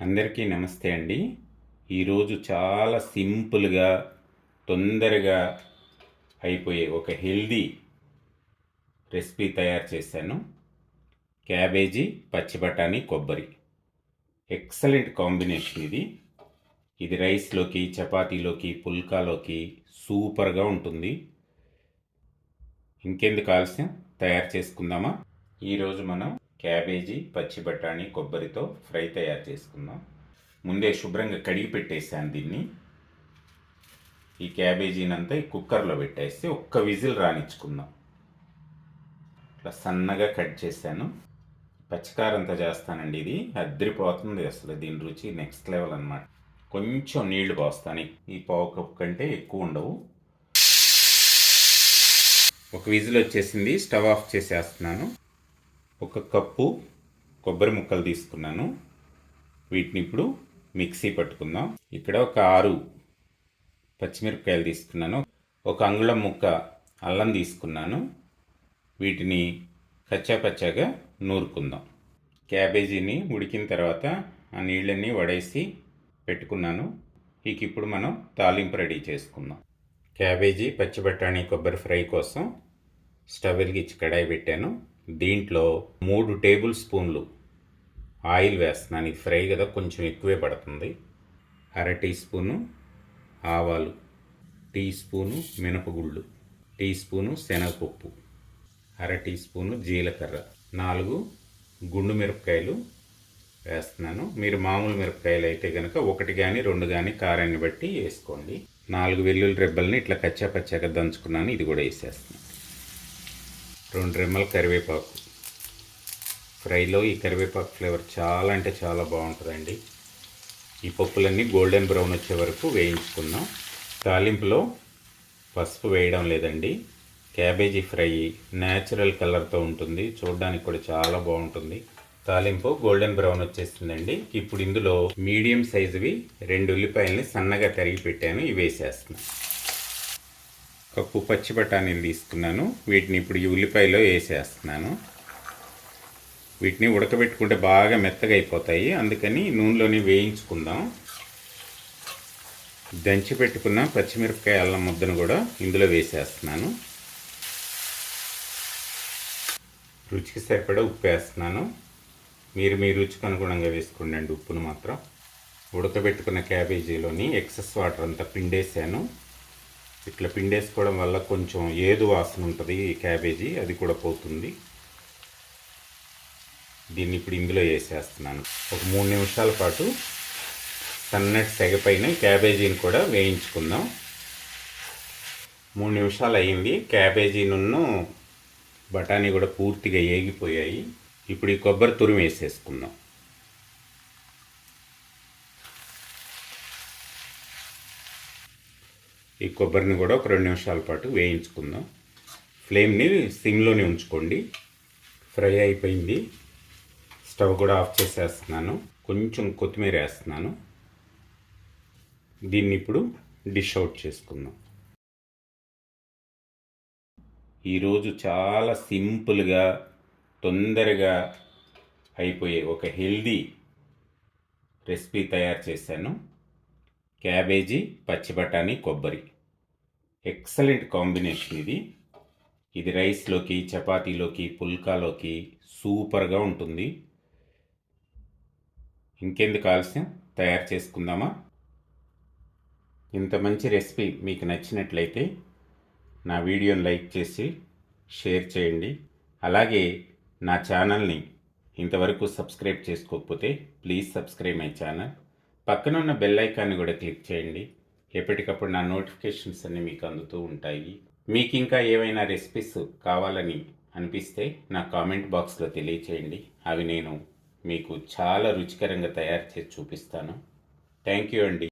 అందరికీ నమస్తే అండి. ఈరోజు చాలా సింపుల్గా తొందరగా అయిపోయే ఒక హెల్దీ రెసిపీ తయారు చేశాను. క్యాబేజీ పచ్చి బఠానీ కొబ్బరి. ఎక్సలెంట్ కాంబినేషన్ ఇది. ఇది రైస్లోకి చపాతీలోకి పుల్కాలోకి సూపర్గా ఉంటుంది. ఇంకెందుకు ఆలస్యం? తయారు చేసుకుందామా? ఈరోజు మనం క్యాబేజీ పచ్చి బఠానీ కొబ్బరితో ఫ్రై తయారు చేసుకుందాం. ముందే శుభ్రంగా కడిగి పెట్టేసాను దీన్ని. ఈ క్యాబేజీనంతా ఈ కుక్కర్లో పెట్టేసి ఒక్క విజిల్ రానిచ్చుకుందాం. ఇట్లా సన్నగా కట్ చేశాను. పచ్చికారంతా చేస్తానండి ఇది. అద్రిపోతుంది అసలు దీని రుచి నెక్స్ట్ లెవెల్ అన్నమాట. కొంచెం నీళ్ళు పోస్తాను. ఈ పావు కప్ కంటే ఎక్కువ ఉండవు. ఒక విజిల్ వచ్చేసింది. స్టవ్ ఆఫ్ చేసేస్తున్నాను. ఒక కప్పు కొబ్బరి ముక్కలు తీసుకున్నాను. వీటిని ఇప్పుడు మిక్సీ పట్టుకుందాం. ఇక్కడ ఒక ఆరు పచ్చిమిరపకాయలు తీసుకున్నాను. ఒక అంగుళం ముక్క అల్లం తీసుకున్నాను. వీటిని కచ్చాపచ్చాగా నూరుకుందాం. క్యాబేజీని ఉడికిన తర్వాత ఆ నీళ్ళని వడేసి పెట్టుకున్నాను. ఇక ఇప్పుడు మనం తాలింపు రెడీ చేసుకుందాం. క్యాబేజీ పచ్చి బఠానీ కొబ్బరి ఫ్రై కోసం స్టవ్ వెలిగించి కడాయి పెట్టాను. దీంట్లో మూడు టేబుల్ స్పూన్లు ఆయిల్ వేస్తున్నాను. ఇది ఫ్రై కదా కొంచెం ఎక్కువే పడుతుంది. అర టీ స్పూను ఆవాలు టీ స్పూను మినపగుళ్ళు టీ స్పూను శనగపప్పు అర టీ స్పూను జీలకర్ర. నాలుగు గుండు మిరపకాయలు వేస్తున్నాను. మీరు మామూలు మిరపకాయలు అయితే కనుక ఒకటి కానీ రెండు కానీ కారాన్ని బట్టి వేసుకోండి. నాలుగు వెల్లుల్లి రెబ్బల్ని ఇట్లా కచ్చా పచ్చాగా దంచుకున్నాను. ఇది కూడా వేసేస్తున్నాను. రెండు రెమ్మల కరివేపాకు. ఫ్రైలో ఈ కరివేపాకు ఫ్లేవర్ చాలా అంటే చాలా బాగుంటుందండి. ఈ పప్పులన్నీ గోల్డెన్ బ్రౌన్ వచ్చే వరకు వేయించుకుందాం. తాలింపులో పసుపు వేయడం లేదండి. క్యాబేజీ ఫ్రై న్యాచురల్ కలర్తో ఉంటుంది. చూడడానికి కూడా చాలా బాగుంటుంది. తాలింపు గోల్డెన్ బ్రౌన్ వచ్చేస్తుందండి. ఇప్పుడు ఇందులో మీడియం సైజువి రెండు ఉల్లిపాయలని సన్నగా తరిగి పెట్టాను. ఇవి వేసేస్తున్నాను కప్పు పచ్చి బఠానీలు తీసుకున్నాను. వీటిని ఇప్పుడు ఈ ఉల్లిపాయలో వేసేస్తున్నాను. వీటిని ఉడకబెట్టుకుంటే బాగా మెత్తగా అయిపోతాయి. అందుకని నూనెలోనే వేయించుకుందాం. దంచి పెట్టుకున్న పచ్చిమిరపకాయ అల్లం ముద్దను కూడా ఇందులో వేసేస్తున్నాను. రుచికి సరిపడా ఉప్పు వేస్తున్నాను. మీరు మీ రుచికి అనుగుణంగా వేసుకోండి ఉప్పును మాత్రం. ఉడకబెట్టుకున్న క్యాబేజీలోని ఎక్సెస్ వాటర్ అంతా పిండేసాను. ఇట్లా పిండేసుకోవడం వల్ల కొంచెం ఏదు వాసన ఉంటుంది క్యాబేజీ అది కూడా పోతుంది. దీన్ని ఇప్పుడు ఇందులో వేసేస్తున్నాను. ఒక మూడు నిమిషాల పాటు సన్నటి సెగపైన క్యాబేజీని కూడా వేయించుకుందాం. మూడు నిమిషాలు అయ్యింది క్యాబేజీ నున్ను బఠానీ కూడా పూర్తిగా ఏగిపోయాయి. ఇప్పుడు ఈ కొబ్బరి తురిమి వేసేసుకుందాం. ఈ కొబ్బరిని కూడా ఒక రెండు నిమిషాల పాటు వేయించుకుందాం. ఫ్లేమ్ని సిమ్లోనే ఉంచుకోండి. ఫ్రై అయిపోయింది. స్టవ్ కూడా ఆఫ్ చేసేస్తున్నాను. కొంచెం కొత్తిమీర వేస్తున్నాను. దీన్ని ఇప్పుడు డిష్ అవుట్ చేసుకుందాం. ఈరోజు చాలా సింపుల్గా తొందరగా అయిపోయే ఒక హెల్దీ రెసిపీ తయారు చేశాను. క్యాబేజీ పచ్చి బఠానీ కొబ్బరి. ఎక్సలెంట్ కాంబినేషన్ ఇది. ఇది రైస్లోకి చపాతీలోకి పుల్కాలోకి సూపర్గా ఉంటుంది. ఇంకెందుకు ఆలస్యం? తయారు చేసుకుందామా? ఇంత మంచి రెసిపీ మీకు నచ్చినట్లయితే నా వీడియోని లైక్ చేసి షేర్ చేయండి. అలాగే నా ఛానల్ని ఇంతవరకు సబ్స్క్రైబ్ చేసుకోకపోతే ప్లీజ్ సబ్స్క్రైబ్ మై ఛానల్. పక్కన ఉన్న బెల్ ఐకాన్ని కూడా క్లిక్ చేయండి. ఎప్పటికప్పుడు నా నోటిఫికేషన్స్ అన్నీ మీకు అందుతూ ఉంటాయి. మీకు ఇంకా ఏవైనా రెసిపీస్ కావాలని అనిపిస్తే నా కామెంట్ బాక్స్లో తెలియచేయండి. అవి నేను మీకు చాలా రుచికరంగా తయారు చేసి చూపిస్తాను. థ్యాంక్ యూ అండి.